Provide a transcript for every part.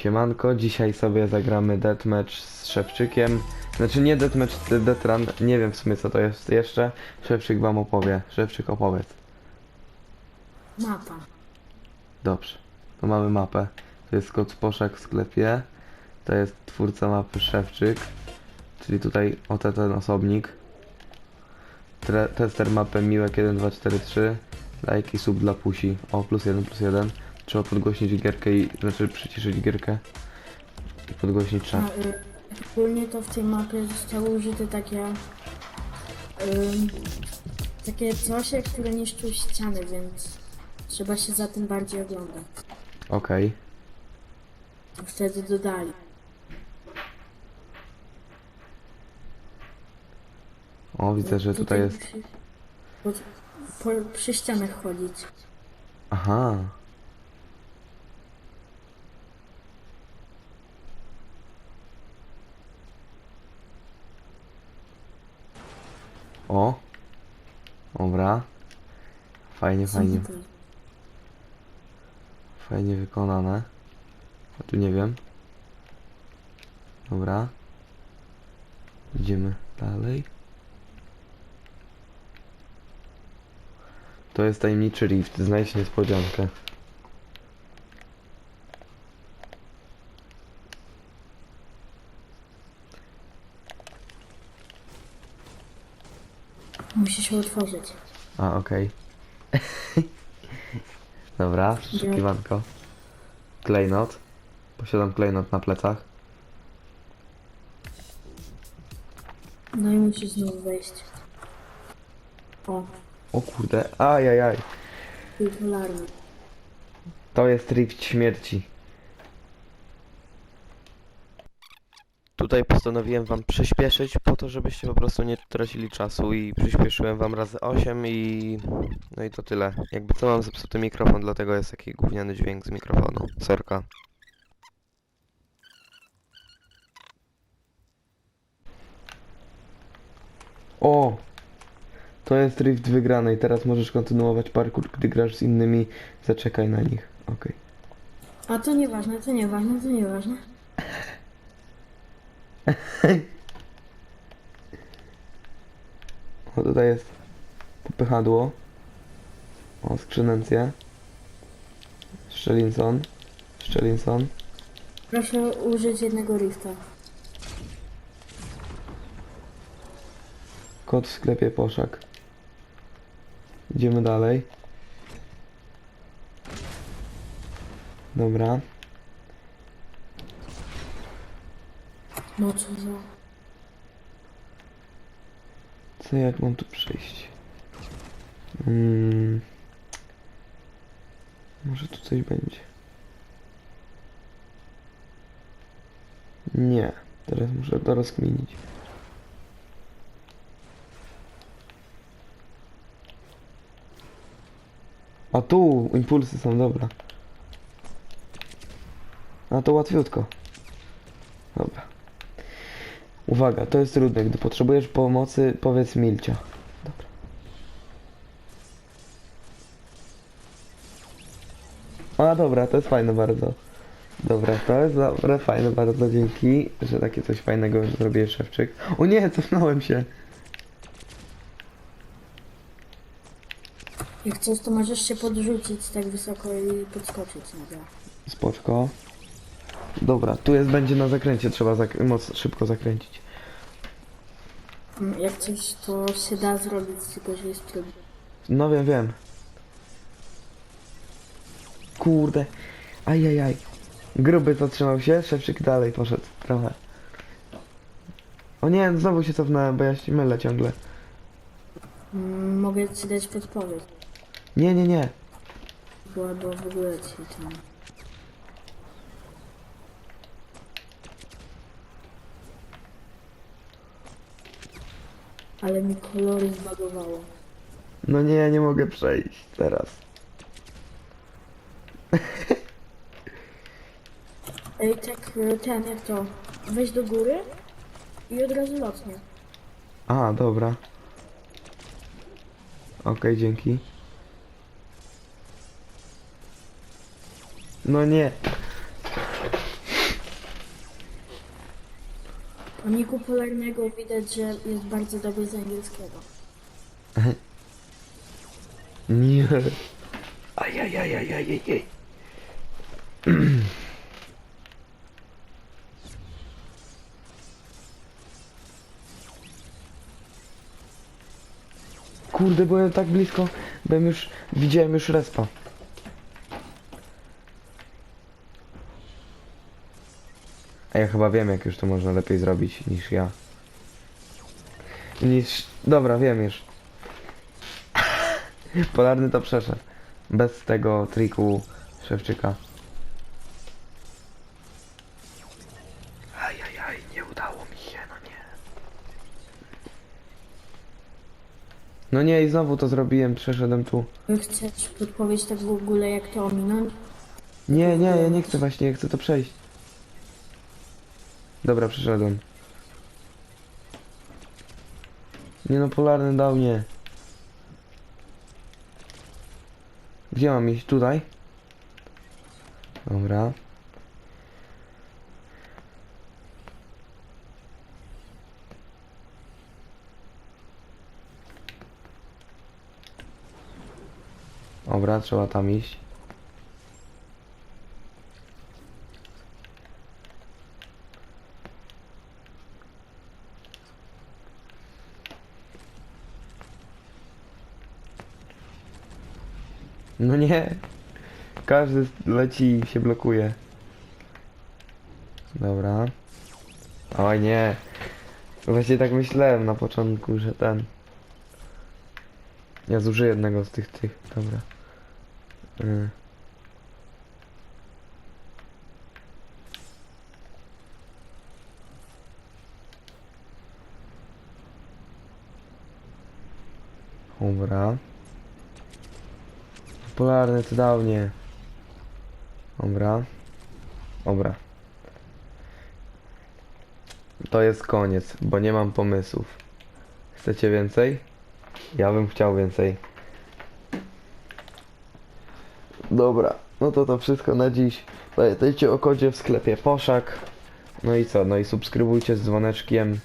Siemanko, dzisiaj sobie zagramy deathmatch z Szewczykiem. Znaczy nie deathmatch, ty- death run, nie wiem w sumie co to jest jeszcze. Szewczyk wam opowie. Szewczyk opowiedz. Mapa. Dobrze. To mamy mapę. To jest kod Poszak w sklepie. To jest twórca mapy Szewczyk. Czyli tutaj oto ten osobnik. Tre tester mapę Miłek 1243. Like i sub dla pusi. O, plus jeden, plus jeden. Trzeba podgłośnić gierkę i... Znaczy przyciszyć gierkę. I podgłośnić A, czat. y, ogólnie to w tej mapie zostały użyte takie... ym, takie coś, które niszczą ściany, więc trzeba się za tym bardziej oglądać. Okej. Wtedy dodali. O, widzę, że tutaj jest... po, po, przy ścianach chodzić. Aha. O. Dobra. Fajnie, fajnie, fajnie wykonane. A tu nie wiem. Dobra. Idziemy dalej. To jest tajemniczy rift. Znajdź niespodziankę. Musi się otworzyć. A, okej. Dobra, przeszukiwanko. Klejnot. Posiadam klejnot na plecach. No i musi znowu wejść. O, O kurde, ajajaj. To jest rift śmierci. Tutaj postanowiłem wam przyspieszyć po to, żebyście po prostu nie tracili czasu i przyspieszyłem wam razy 8 i... No i to tyle. Jakby co mam zepsuty mikrofon, dlatego jest taki gówniany dźwięk z mikrofonu. Sorka. O! To jest rift wygrany i teraz możesz kontynuować parkour, gdy grasz z innymi. Zaczekaj na nich. Okej. A to nieważne, to nieważne, to nieważne. O, tutaj jest popychadło. O, skrzynencje. Szczelinson. Szczelinson. Proszę użyć jednego rifta. Kot w sklepie poszak. Idziemy dalej. Dobra. No co za... Co jak mam tu przejść? Mm. Może tu coś będzie. Nie. Teraz muszę to rozkminić. A tu impulsy są, dobra. A to łatwiutko. Dobra. Uwaga, to jest trudne. Gdy potrzebujesz pomocy, powiedz Milcia. Dobra. A dobra, to jest fajne bardzo. Dobra, to jest dobre, fajne bardzo, dzięki, że takie coś fajnego zrobiłeś, Szewczyk. O nie, cofnąłem się. Jak coś, to możesz się podrzucić tak wysoko i podskoczyć nagle. Spoczko. Dobra, tu jest, będzie na zakręcie, trzeba zak moc szybko zakręcić. Jak coś, to się da zrobić, tylko że jest trudno. No wiem, wiem. Kurde. Ajajaj. Gruby zatrzymał się, szewczyk dalej poszedł trochę. O nie, znowu się cofnąłem, bo ja się mylę ciągle. Mm, Mogę ci dać podpowiedź, Nie, nie, nie. albo w ogóle ci tam... Ale mi kolory zbagowało. No nie, nie mogę przejść teraz. Ej, tak y, ten, jak to? Weź do góry i od razu lotnie. A, dobra. Okej, dzięki. No nie. O Polarnego widać, że jest bardzo dobry z angielskiego. Nie. Ajajajajajajaj. Kurde, byłem tak blisko, byłem już, widziałem już respa. A ja chyba wiem, jak już to można lepiej zrobić niż ja. Niż... Dobra, wiem już. Polarny to przeszedł. Bez tego triku Szewczyka. Ajajaj, nie udało mi się, no nie. No nie, i znowu to zrobiłem, przeszedłem tu. Chcesz podpowiedź tak w ogóle, jak to ominąć? Nie, nie, ja nie chcę właśnie, ja chcę to przejść. Dobra, przeszedłem. Nie no, polarny dał nie. Gdzie mam iść? Tutaj? Dobra. Dobra, trzeba tam iść. No nie. Każdy leci i się blokuje. Dobra. Oj nie. Właśnie tak myślałem na początku, że ten. Ja zużyję jednego z tych tych. Dobra. Y. Dobra. Polarny to dał. Dobra. Dobra. To jest koniec, bo nie mam pomysłów. Chcecie więcej? Ja bym chciał więcej. Dobra, no to to wszystko na dziś. Pamiętajcie o kodzie w sklepie Poszak. No i co? No i subskrybujcie z dzwoneczkiem.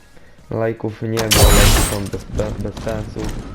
Lajków nie, bo lajki są bez, bez, bez sensu.